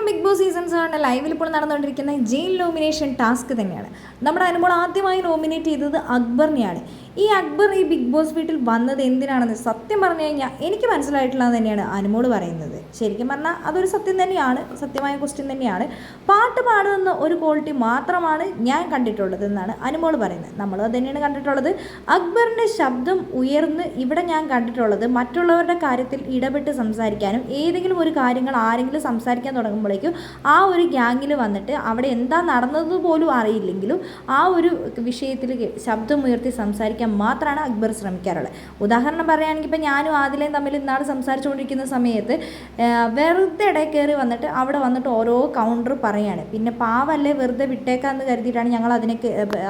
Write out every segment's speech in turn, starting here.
Malayalam Bigg Boss season സെവന്റെ ലൈവിൽ ഇപ്പോൾ നടന്നുകൊണ്ടിരിക്കുന്ന ജയിൽ നോമിനേഷൻ ടാസ്ക് തന്നെയാണ്. നമ്മുടെ അനുമോൾ ആദ്യമായി നോമിനേറ്റ് ചെയ്തത് അക്ബറിനെയാണ്. ഈ അക്ബർ ഈ ബിഗ് ബോസ് വീട്ടിൽ വന്നത് എന്തിനാണെന്ന് സത്യം പറഞ്ഞു കഴിഞ്ഞാൽ എനിക്ക് മനസ്സിലായിട്ടുള്ളത് തന്നെയാണ് അനുമോട് പറയുന്നത്. ശരിക്കും പറഞ്ഞാൽ അതൊരു സത്യം തന്നെയാണ് സത്യമായ ക്വസ്റ്റ്യൻ തന്നെയാണ്. പാട്ട് പാടുന്ന ഒരു ക്വാളിറ്റി മാത്രമാണ് ഞാൻ കണ്ടിട്ടുള്ളത് എന്നാണ് അനുമോൾ പറയുന്നത്. നമ്മൾ അത് തന്നെയാണ് കണ്ടിട്ടുള്ളത്. അക്ബറിന്റെ ശബ്ദം ഉയർന്ന് ഇവിടെ ഞാൻ കണ്ടിട്ടുള്ളത് മറ്റുള്ളവരുടെ കാര്യത്തിൽ ഇടപെട്ട് സംസാരിക്കാനും ഏതെങ്കിലും ഒരു കാര്യങ്ങൾ ആരെങ്കിലും സംസാരിക്കാൻ തുടങ്ങുമ്പോഴേക്കും ആ ഒരു ഗ്യാങ്ങിൽ വന്നിട്ട് അവിടെ എന്താ നടന്നത് പോലും അറിയില്ലെങ്കിലും ആ ഒരു വിഷയത്തിൽ ശബ്ദം ഉയർത്തി സംസാരിക്കാൻ മാത്രമാണ് അക്ബർ ശ്രമിക്കാറുള്ളത്. ഉദാഹരണം പറയുകയാണെങ്കിൽ ഇപ്പോൾ ഞാനും ആദിലയും തമ്മിൽ ഇന്നാൾ സംസാരിച്ചുകൊണ്ടിരിക്കുന്ന സമയത്ത് വെറുതെ ഇടയിൽ കയറി വന്നിട്ട് അവിടെ വന്നിട്ട് ഓരോ കൗണ്ടർ പറയാണ്. പിന്നെ പാവല്ലേ വെറുതെ വിട്ടേക്കാന്ന് കരുതിയിട്ടാണ് ഞങ്ങൾ അതിനെ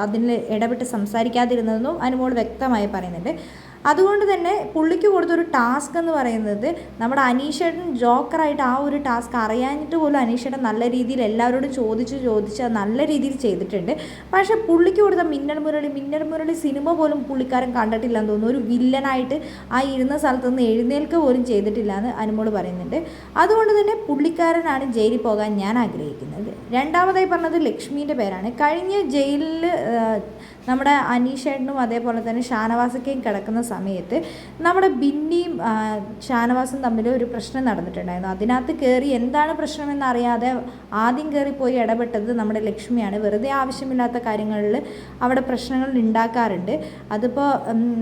അതിൽ ഇടപെട്ട് സംസാരിക്കാതിരുന്നതെന്നും അനുമോൾ വ്യക്തമായി പറയുന്നുണ്ട്. അതുകൊണ്ട് തന്നെ പുള്ളിക്ക് കൊടുത്തൊരു ടാസ്ക് എന്ന് പറയുന്നത് നമ്മുടെ അനീഷേട്ടൻ ജോക്കറായിട്ട് ആ ഒരു ടാസ്ക് അറിയാഞ്ഞിട്ട് പോലും അനീഷേട്ടൻ നല്ല രീതിയിൽ എല്ലാവരോടും ചോദിച്ച് ചോദിച്ച് നല്ല രീതിയിൽ ചെയ്തിട്ടുണ്ട്. പക്ഷേ പുള്ളിക്ക് കൊടുത്ത മിന്നൽ മുരളി മിന്നൽ മുരളി സിനിമ പോലും പുള്ളിക്കാരൻ കണ്ടിട്ടില്ലെന്ന് തോന്നുന്നു. ഒരു വില്ലനായിട്ട് ആ ഇരുന്ന സ്ഥലത്ത് നിന്ന് എഴുന്നേൽക്ക പോലും ചെയ്തിട്ടില്ല എന്ന് അനുമോട് പറയുന്നുണ്ട്. അതുകൊണ്ട് തന്നെ പുള്ളിക്കാരനാണ് ജയിലിൽ പോകാൻ ഞാൻ ആഗ്രഹിക്കുന്നത്. രണ്ടാമതായി പറഞ്ഞത് ലക്ഷ്മീന്റെ പേരാണ്. കഴിഞ്ഞ ജയിലിൽ നമ്മുടെ അനീഷേട്ടനും അതേപോലെ തന്നെ ഷാനവാസക്കയും കിടക്കുന്ന സമയത്ത് നമ്മുടെ ബിന്നിയും ഷാനവാസും തമ്മിൽ ഒരു പ്രശ്നം നടന്നിട്ടുണ്ടായിരുന്നു. അതിനകത്ത് കയറി എന്താണ് പ്രശ്നമെന്ന് അറിയാതെ ആദ്യം കയറി പോയി ഇടപെട്ടത് നമ്മുടെ ലക്ഷ്മിയാണ്. വെറുതെ ആവശ്യമില്ലാത്ത കാര്യങ്ങളിൽ അവിടെ പ്രശ്നങ്ങൾ ഉണ്ടാക്കാറുണ്ട്. അതിപ്പോൾ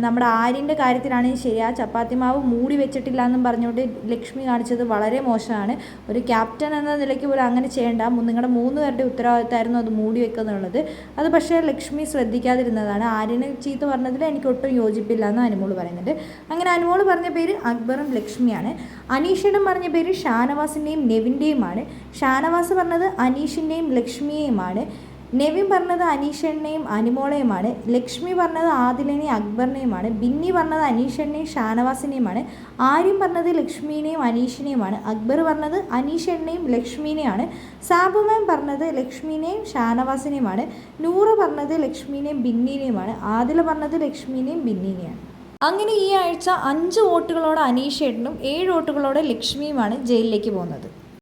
നമ്മുടെ ആര്യന്റെ കാര്യത്തിലാണെങ്കിൽ ശരി ആ ചപ്പാത്തി മാവ് മൂടി വെച്ചിട്ടില്ല എന്നും പറഞ്ഞുകൊണ്ട് ലക്ഷ്മി കാണിച്ചത് വളരെ മോശമാണ്. ഒരു ക്യാപ്റ്റൻ എന്ന നിലയ്ക്ക് പോലും അങ്ങനെ ചെയ്യേണ്ട. നിങ്ങളുടെ മൂന്ന് പേരുടെ ഉത്തരവാദിത്തമായിരുന്നു അത് മൂടി വെക്കുന്നുള്ളത് അത് പക്ഷേ ലക്ഷ്മി ശ്രദ്ധിക്കാതിരുന്നതാണ് ആര്യനെ ചീത്ത പറഞ്ഞതിൽ എനിക്ക് ഒട്ടും യോജിപ്പില്ല എന്ന് അനുമോൾ പറയുന്നുണ്ട്. അങ്ങനെ അനുമോൾ പറഞ്ഞ പേര് അക്ബറും ലക്ഷ്മിയാണ്. അനീഷയുടെ പറഞ്ഞ പേര് ഷാനവാസിന്റെയും നെവിന്റെയുമാണ് ഷാനവാസ് പറഞ്ഞത് അനീഷിന്റെയും ലക്ഷ്മിയെയുമാണ്. നെവിൻ പറഞ്ഞത് അനീഷണ്ണയും അനുമോളയുമാണ്. ലക്ഷ്മി പറഞ്ഞത് ആദിലിനെയും അക്ബറിനെയുമാണ്. ബിന്നി പറഞ്ഞത് അനീഷണ്ണയും ഷാനവാസിനെയുമാണ്. ആര്യം പറഞ്ഞത് ലക്ഷ്മിനെയും അനീഷിനെയുമാണ്. അക്ബർ പറഞ്ഞത് അനീഷണ്ണയും ലക്ഷ്മിനെയാണ്. സാബുമാൻ പറഞ്ഞത് ലക്ഷ്മിനെയും ഷാനവാസിനെയുമാണ്. നൂറ് പറഞ്ഞത് ലക്ഷ്മിനെയും ബിന്നിനെയുമാണ്. ആദില പറഞ്ഞത് ലക്ഷ്മിനെയും ബിന്നിനെയാണ്. അങ്ങനെ ഈ ആഴ്ച അഞ്ച് വോട്ടുകളോടെ അനീഷേട്ടനും ഏഴ് വോട്ടുകളോടെ ലക്ഷ്മിയുമാണ് ജയിലിലേക്ക് പോകുന്നത്.